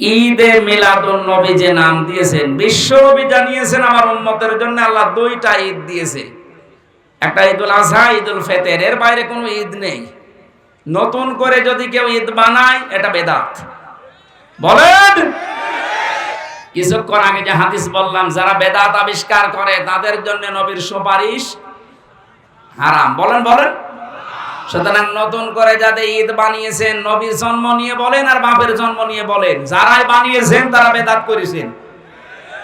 ঈদে মিলাদুন নবী যে নাম দিয়েছেন, বিশ্ব নবী জানিয়েছেন আমার উম্মতের জন্য আল্লাহ দুইটা ঈদ দিয়েছে। একটা ঈদুল আজহা, ঈদুল ফেতের। এর বাইরে কোনো ঈদ নেই। নতুন করে যদি কেউ ঈদ বানায়, এটা বেদাত। বলেন! কিছুক্ষণ আগে যে হাদিস বললাম, যারা বেদাত আবিষ্কার করে, তাদের জন্য নবীর সুপারিশ হারাম। বলেন বলেন! সুতরাং নতুন করে যাদের ঈদ বানিয়েছেন, নবীর জন্ম নিয়ে বলেন আর বাপের জন্ম নিয়ে বলেন। যারাই বানিয়েছেন, তারা বেদাত করেছেন।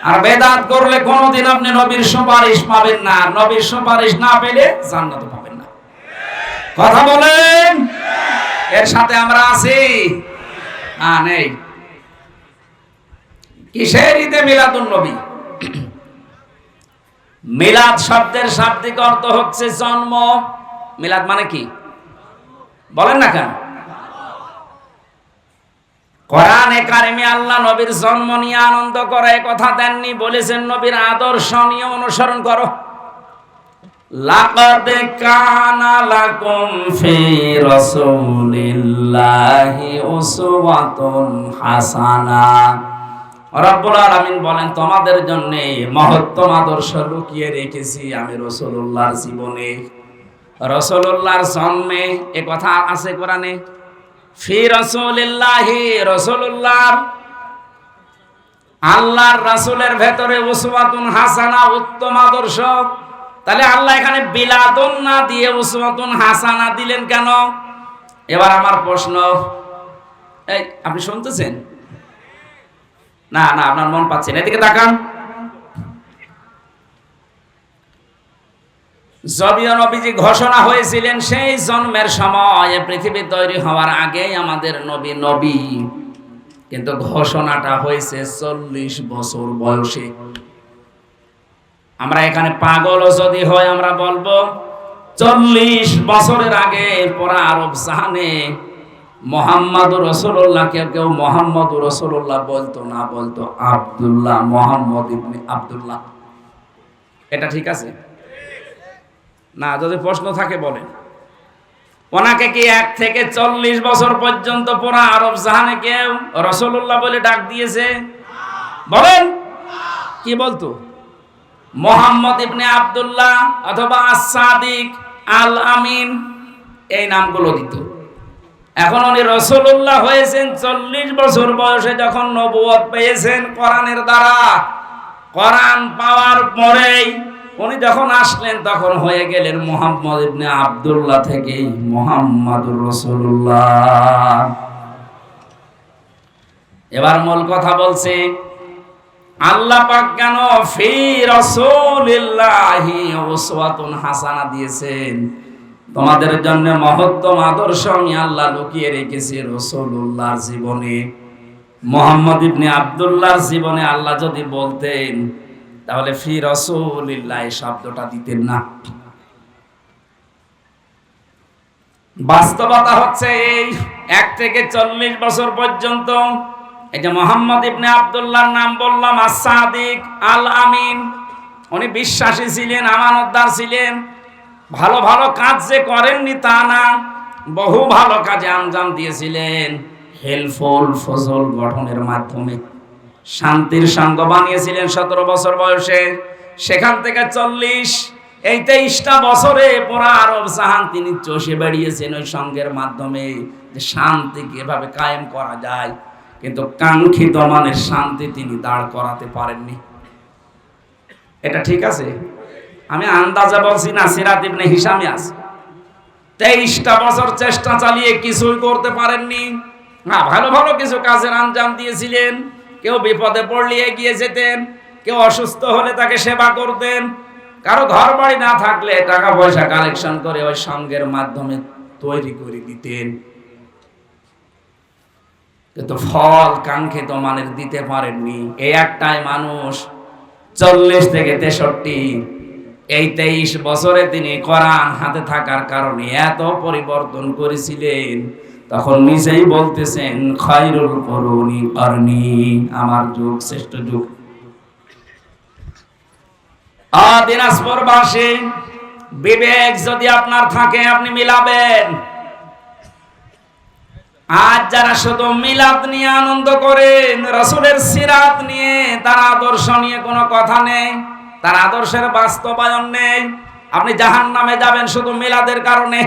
আর বেদাত করলে কোনোদিন আপনি নবীর সুপারিশ পাবেন না। নবীর সুপারিশ না পেলে জান্নাত পাবেন না। কথা বলেন? এর সাথে আমরা আছি। না নেই। কিসের ঈদে মিলাদুন নবী? মিলাদ শব্দের শাব্দিক অর্থ হচ্ছে জন্ম। মিলাদ মানে কি? বলেন না কেন? কোরআনে কারিমে আল্লাহ নবীর জন্ম নিয়ে আনন্দ কথা দেননি, বলেছেন নবীর আদর্শ নিয়ে অনুসরণ করো। কানা লাকুম ফি রাসূলিল্লাহি উসওয়াতুন হাসানা। রব্বুল আলামিন বলেন, তোমাদের জন্য মহত্তম আদর্শ লুকিয়ে রেখেছি আমি রাসূলুল্লাহর জীবনে। রাসূলুল্লাহর জন্মে এ কথা আছে কোরআনে? ফি রাসূলিল্লাহি রাসূলুল্লাহর আল্লাহর রাসূলের ভেতরে উসওয়াতুন হাসানা, উত্তম আদর্শ। তাহলে আল্লাহ এখানে বিলাদন না দিয়ে উসওয়াতুন হাসানা দিলেন কেন? এবার আমার প্রশ্ন, এই আপনি শুনতেছেন? না না, আপনার মন পাচ্ছেন এদিকে তাকান। জবিও নবীজি ঘোষণা হয়েছিলেন, সেই জন্মের সময় পৃথিবী তৈরি হওয়ার আগেই আমাদের নবী নবী। কিন্তু ঘোষণাটা হয়েছে চল্লিশ বছর বয়সে। আমরা এখানে পাগলও যদি হয়, আমরা বলব চল্লিশ বছরের আগে পরা আরব জাহানে মোহাম্মদ রসুল্লাহ কেউ কেউ মোহাম্মদ রসুল্লাহ বলতো, না বলতো আব্দুল্লাহ, মোহাম্মদ ইবনে আবদুল্লাহ। এটা ঠিক আছে? না, যদি প্রশ্ন থাকে বলেন। ওনাকে কি এক থেকে চল্লিশ বছর পর্যন্ত পুরা আরব জাহানে কেউ রসুল্লাহ বলে ডাক দিয়েছে? বলেন। কি বলতো? মোহাম্মদ ইবনে আবদুল্লাহ অথবা আসাদিক আল আমিন এই নামগুলো দিত। এখন উনি রসুল্লাহ হয়েছেন চল্লিশ বছর বয়সে যখন নবুয়ত পেয়েছেন কোরআনের দ্বারা। কোরআন পাওয়ার পরেই উনি যখন আসলেন, তখন হয়ে গেলেন মোহাম্মদ ইবনে আব্দুল্লাহ থেকে মোহাম্মদুর রসুল্লাহ এবার মূল কথা বলছি, আল্লাহ পাক কেন ফি হাসানা দিয়েছেন? তোমাদের জন্য মহত্তম আদর্শ আমি আল্লাহ লুকিয়ে রেখেছি রসুল্লাহর জীবনে। মোহাম্মদ ইবনে জীবনে আল্লাহ যদি বলতেন তাহলে ফি রসুলিল্লাহ শব্দটা দিতেন না। বাস্তবতা হচ্ছে এই এক থেকে চল্লিশ বছর পর্যন্ত এই যে মোহাম্মদ ইবনে আব্দুল্লাহর নাম বললাম আসাদিক আল আমিন উনি বিশ্বাসী ছিলেন, আমানতদার ছিলেন। ভালো ভালো কাজ যে করেননি তা না, বহু ভালো কাজে আঞ্জাম দিয়েছিলেন। হেলফুল ফজল গঠনের মাধ্যমে। শান্তির সঙ্গ বানিয়েছিলেন সতেরো বছর বয়সে। সেখান থেকে চল্লিশ, এই তেইশটা বছরে পুরা আরব জাহান তিনি চষে বেরিয়েছেন ওই সঙ্গের মাধ্যমে যে শান্তিকে এভাবে কায়েম করা যায়। কিন্তু কাঙ্ক্ষিত মানের শান্তি তিনি দাঁড় করাতে পারেননি। এটা ঠিক আছে? আমি আন্দাজে বলছি না, সিরাত ইবনে হিসামে আছে। তেইশটা বছর চেষ্টা চালিয়ে কিছুই করতে পারেননি। না, ভালো ভালো কিছু কাজের আঞ্জাম দিয়েছিলেন। কেউ বিপদে পড়লে এগিয়ে যেতেন, কেউ অসুস্থ হলে তাকে সেবা করতেন। কারও ঘর বাড়ি না থাকলে টাকা পয়সা কালেকশন করে ওই সঙ্গের মাধ্যমে তৈরি করে দিতেন। কিন্তু ফল কাঙ্ক্ষিত মানের দিতে পারেননি। এই একটাই মানুষ, চল্লিশ থেকে তেষট্টি, এই তেইশ বছরে তিনি কোরআন হাতে থাকার কারণে এত পরিবর্তন করেছিলেন। তখন নিজেই বলতেছেন, খয়রুল করুনি করনি আমার যুগ, শ্রেষ্ঠ যুগ। আ দিনাজপুর বাসী, বিবেক যদি আপনার থাকে, আপনি মিলাবেন। আজ যারা শুধু মিলাদ নিয়ে আনন্দ করেন, রসুলের সিরাত নিয়ে তার আদর্শ নিয়ে কোনো কথা নেই, তার আদর্শের বাস্তবায়ন নেই, আপনি জাহান নামে যাবেন শুধু মিলাদের কারণে।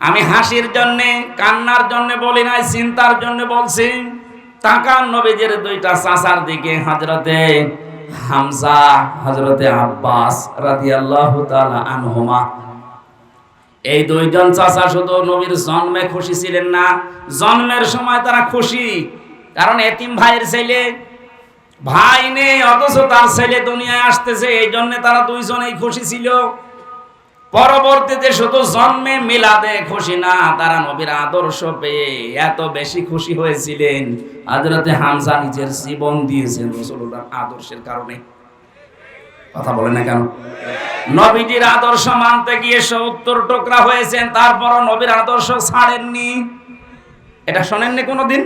আমি হাসির জন্য, কান্নার জন্য বলি নাই, চিন্তার জন্য বলছি, তাকান নবীজের দুইটা চাচার দিকে হাজরতে হামজা হজরতে আব্বাস রাদিয়াল্লাহু তাআলা আনহুমা। এই দুইজন চাচা শুধু নবীর জন্মে খুশি ছিলেন না, জন্মের সময় তারা খুশি, কারণ এতিম ভাইয়ের ছেলে, ভাই নেই, অথচ তার ছেলে দুনিয়ায় আসতেছে এই জন্য তারা দুইজনেই খুশি ছিল। পরবর্তীতে শুধু জন্মে মিলাদে খুশি না, তারা নবীর আদর্শ পেয়ে এত বেশি খুশি হয়েছিলেন। হযরতে হামজা নিজের জীবন দিয়েছেন রাসূলুল্লাহর আদর্শের কারণে। কথা বলে না কেন? নবীজির আদর্শ মানতে গিয়ে সত্তর টুকরা হয়েছেন, তারপরও নবীর আদর্শ ছাড়েননি। এটা শোনেননি কোনোদিন?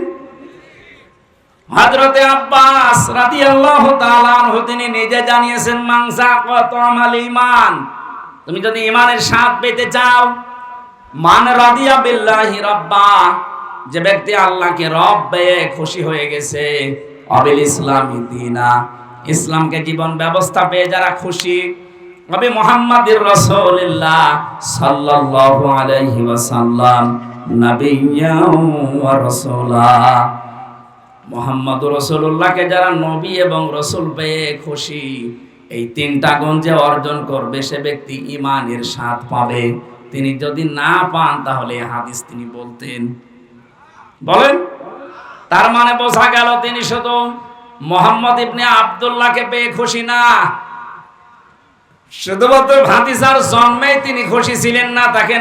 হযরতে আব্বাস রাদিয়াল্লাহু তাআলা তিনি নিজে জানিয়েছেন মাংসা কত আমাল ঈমান। তুমি যদি ইমানের স্বাদ পেতে চাও, মান রাদিয়া বিল্লাহি রাব্বা, যে ব্যক্তি আল্লাহকে রব পেয়ে খুশি হয়ে গেছে, অবিল ইসলামী দিনা। ইসলামকে জীবন ব্যবস্থা পেয়ে যারা খুশি, নবী মুহাম্মাদুর রাসূলুল্লাহ সাল্লাল্লাহু আলাইহি ওয়াসাল্লাম, নাবিয়্যা ওয়া রাসূলা। মোহাম্মদ রসুল্লাহকে যারা নবী এবং রসুল পেয়ে খুশি এই তিনটা গুণ যে অর্জন করবে, সে ব্যক্তি ইমানের স্বাদ পাবে। তিনি যদি না পান, তাহলে হাদিস তিনি বলতেন। বলেন? তার মানে বোঝা গেল তিনি শুধু মোহাম্মদ ইবনে আব্দুল্লাহকে পেয়ে খুশি না। শুধুমাত্র ভাতিসার জন্মে তিনি খুশি ছিলেন না, তাকে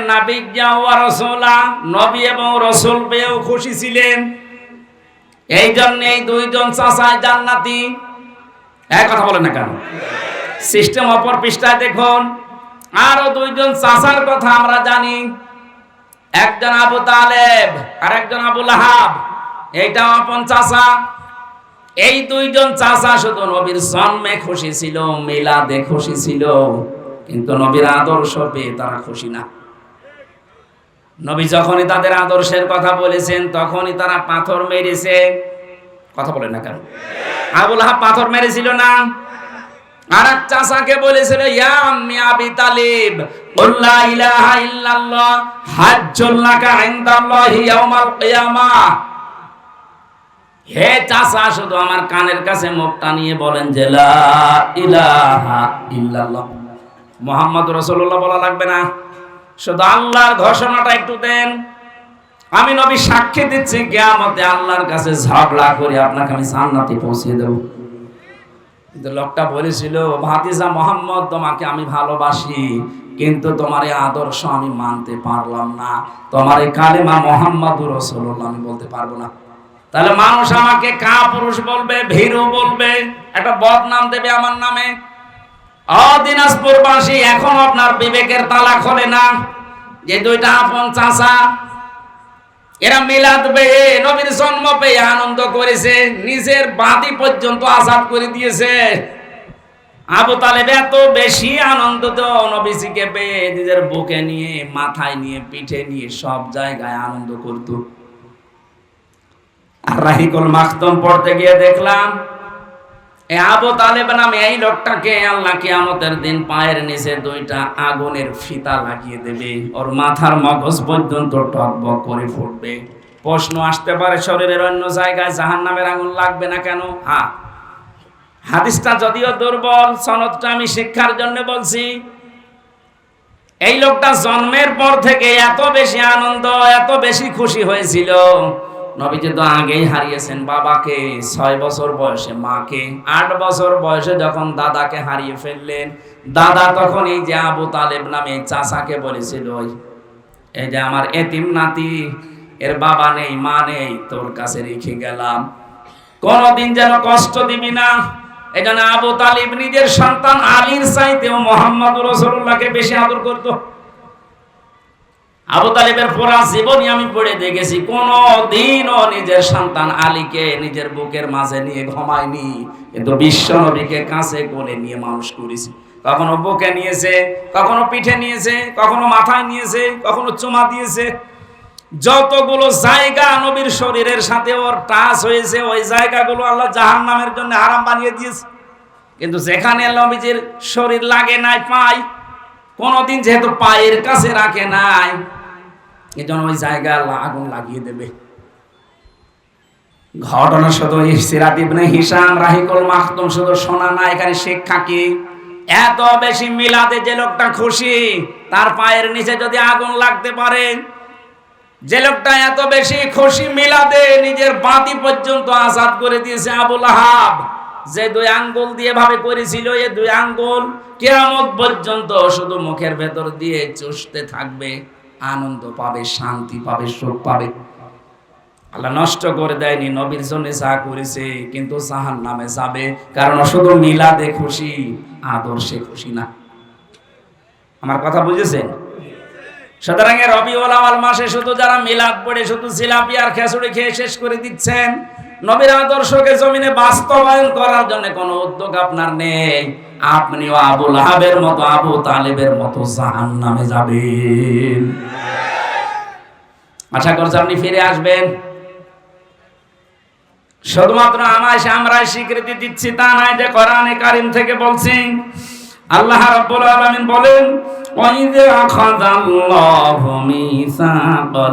যাওয়া রসোলা, নবী এবং রসুল পেয়েও খুশি ছিলেন। এই জন্য এই দুইজন চাষায় জান্নাতি এক কথা বলেন না কেন? সিস্টেম অপর পৃষ্ঠায় দেখুন। আরও দুইজন চাষার কথা আমরা জানি। একজন আবু তালেব আর একজন আবু লাহাব। এইটা আপন চাষা এই দুইজন চাষা শুধু নবীর জন্মে খুশি ছিল, মিলাদে খুশি ছিল। কিন্তু নবীর আদর্শ পেয়ে তারা খুশি না। নবী যখনই তাদের আদর্শের কথা বলেছেন, তখনই তারা পাথর মেরেছে। কথা বলেন না কেন? আবুল হাব পাথর মেরেছিল না? আর এক চাষাকে বলেছিল, ইয়া আম্মি আবি তালিব হে চাষা শুধু আমার কানের কাছে মুখটা নিয়ে বলেন যে, লা ইলাহা ইল্লাল্লাহ। মুহাম্মদ রাসূলুল্লাহ বলা লাগবে না। শুধু আল্লাহর ঘোষণাটা একটু দেন। আমি নবী সাক্ষী দিচ্ছি, কিয়ামতে আল্লাহর কাছে ঝগড়া করে আপনাকে আমি জান্নাতে পৌঁছে দেব। কিন্তু লোকটা বলেছিল, ভাতিজা মোহাম্মদ, তোমাকে আমি ভালোবাসি, কিন্তু তোমার এই আদর্শ আমি মানতে পারলাম না। তোমার এই কালেমা মোহাম্মদুর রাসূলুল্লাহ, আমি বলতে পারব না। তাহলে মানুষ আমাকে কা পুরুষ বলবে, ভীরু বলবে, একটা বদনাম দেবে আমার নামে? অদিনাজপুরবাসী এখন আপনার বিবেকের তালা খোলে না। যে দুইটা আপন চাষা এরা মিলাদ পেয়ে, নবীর জন্ম পেয়ে আনন্দ করেছে, নিজের বাদি পর্যন্ত আজাদ করে দিয়েছে। আবু তালেব এত বেশি আনন্দ নবীজিকে পেয়ে নিজের বুকে নিয়ে, মাথায় নিয়ে, পিঠে নিয়ে সব জায়গায় আনন্দ করত। আর রাহিকুল মাখতম পড়তে গিয়ে দেখলাম আবু তালেব নামে এই লোকটাকে আল্লাহ কিয়ামতের দিন পায়ের নিচে দুইটা আগুনের ফিতা লাগিয়ে দেবে। ওর মাথার মগজ পর্যন্ত টকবক করে ফুটবে। প্রশ্ন আসতে পারে শরীরের অন্য জায়গায় জাহান নামের আগুন লাগবে না কেন? হ্যাঁ হাদিসটা যদিও দুর্বল, সনদটা আমি শিক্ষার জন্য বলছি। এই লোকটা জন্মের পর থেকে এত বেশি আনন্দ, এত বেশি খুশি হয়েছিল। নবীজি তো আগেই হারিয়েছেন বাবাকে ছয় বছর বয়সে, মাকে আট বছর বয়সে যখন দাদাকে হারিয়ে ফেললেন, দাদা তখন এই যে আবু তালেব নামে চাচাকে বলেছিল এই যে আমার এতিম নাতি, এর বাবা নেই, মা নেই, তোর কাছে রেখে গেলাম। কোনদিন যেন কষ্ট দিবি না। এই জন্য আবু তালিব নিজের সন্তান আলীর চাইতেও মোহাম্মদ রসুল্লাহকে বেশি আদর করতো। আবু তালিবের পুরা জীবনই আমি পড়ে দেখেছি। কোন দিনও নিজের সন্তান আলীকে নিজের বুকের মাঝে নিয়ে ঘুমায়নি। কিন্তু বিশ্ব নবীকে কাছে কোলে নিয়ে মানুষ করেছি। কখনো বুকে নিয়েছে, কখনো পিঠে নিয়েছে, কখনো মাথায় নিয়েছে, কখনো চুমা দিয়েছে। যতগুলো জায়গা নবীর শরীরের সাথে ওর টাচ হয়েছে, ওই জায়গাগুলো আল্লাহ জাহান নামের জন্য হারাম বানিয়ে দিয়েছে। কিন্তু যেখানে নবীজির শরীর লাগে নাই, পাই। কোনোদিন যেহেতু পায়ের কাছে রাখে নাই এই জন্য ওই জায়গা আগুন লাগিয়ে দেবে। ঘটনা শুধু সিরাত ইবনে হিসাম রাহিকুল মাখতুম শুধু শোনা না, এখানে শিক্ষা কি? এত বেশি মিলাদে যে লোকটা খুশি, তার পায়ের নিচে যদি আগুন লাগতে পারে, যে লোকটা এত বেশি খুশি মিলাদে নিজের বাতি পর্যন্ত আজাদ করে দিয়েছে আবুল আহাব। যে দুই আঙ্গুল দিয়ে ভাবে করেছিল এই দুই আঙ্গুল কেয়ামত পর্যন্ত শুধু মুখের ভেতর দিয়ে চুষতে থাকবে। আনন্দ পাবে, শান্তি পাবে, সুখ পাবে। আল্লাহ নষ্ট করে দেয়নি, নবীর জন্য যা করেছে, কিন্তু জাহান নামে যাবে। কারণ শুধু মিলাদে খুশি, আদর্শে খুশি না। আমার কথা বুঝেছেন? সুতরাং রবি রবিউল আওয়াল মাসে শুধু যারা মিলাদ পড়ে, শুধু জিলাপি আর খেসুড়ি খেয়ে শেষ করে দিচ্ছেন। নবীর আদর্শকে জমিনে বাস্তবায়ন করার জন্য কোনো উদ্যোগ আপনার নেই। আপনিও আবুল হাবের মতো, আবু তালেবের মতো জাহান নামে যাবেন। আশা করছি আপনি ফিরে আসবেন। শুধুমাত্র আমায় সে আমরাই স্বীকৃতি দিচ্ছি, তা নাই যে কোরআনে কারিম থেকে বলছি। আল্লাহ রাব্বুল আলামিন বলেন ওয়াইযা আখাযাল্লাহু মিসাকাল্লাযীনা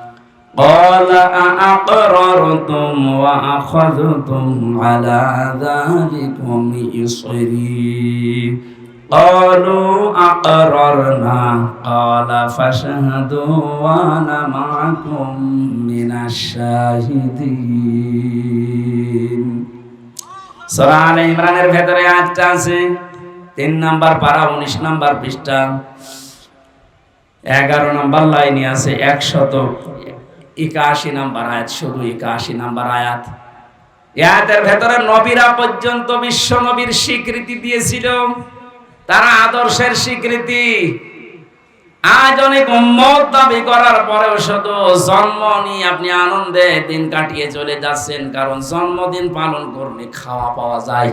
قال أأقررتم وأخذتم على ذلكم إصري قالوا أقررنا قال فاشهدوا وأنا معكم من الشاهدين সূরা আলে ইমরানের ভেতরে আয়াতটা আছে তিন নাম্বার পারা উনিশ নাম্বার পৃষ্ঠা এগারো নাম্বার লাইনে আছে একশত একাশি নাম্বার আয়াত, শুধু একাশি নাম্বার আয়াত। আয়াতের ভেতরে নবীরা পর্যন্ত বিশ্ব নবীর স্বীকৃতি দিয়েছিল। তারা আদর্শের স্বীকৃতি। আজ অনেক উম্মত দাবি করার পরেও শুধু জন্ম নিয়ে আপনি আনন্দে দিন কাটিয়ে চলে যাচ্ছেন, কারণ জন্মদিন পালন করলে খাওয়া পাওয়া যায়।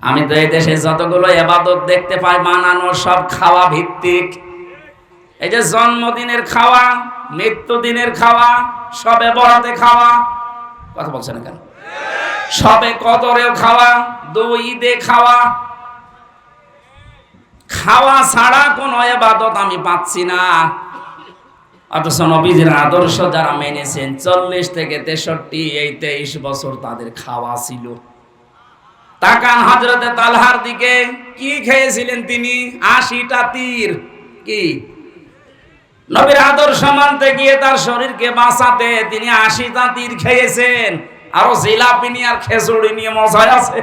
আমি তো এই দেশে যতগুলো এবাদত দেখতে পাই, মানানো সব খাওয়া ভিত্তিক। এই যে জন্মদিনের খাওয়া, মৃত্যুদিনের খাওয়া, সবে বরাতে খাওয়া, কথা বলছেন কেন? সবে কদরেও খাওয়া, দুই ঈদে খাওয়া। খাওয়া ছাড়া কোন এবাদত আমি পাচ্ছি না। অথচ নবীজির আদর্শ যারা মেনেছেন, চল্লিশ থেকে তেষট্টি, এই তেইশ বছর তাদের খাওয়া ছিল। তাকান হজরতে তালহার দিকে, কি খেয়েছিলেন তিনি? আশিটা তীর। কি? নবীর আদর্শ মানতে গিয়ে তার শরীরকে বাঁচাতে তিনি আশিটা তীর খেয়েছেন। আরও জিলাপি নিয়ে আর খেজুড়ি নিয়ে মজায় আছে।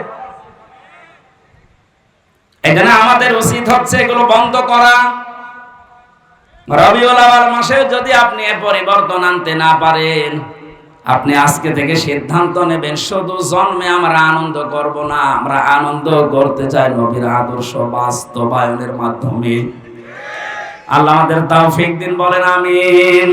এখানে আমাদের উচিত হচ্ছে এগুলো বন্ধ করা। রবিউল মাসে যদি আপনি পরিবর্তন আনতে না পারেন, আপনি আজকে থেকে সিদ্ধান্ত নেবেন, শুধু জন্মে আমরা আনন্দ করব না, আমরা আনন্দ করতে চাই নবীর আদর্শ বাস্তবায়নের মাধ্যমে। আল্লাহ আমাদের তাও দিন বলেন আমিন।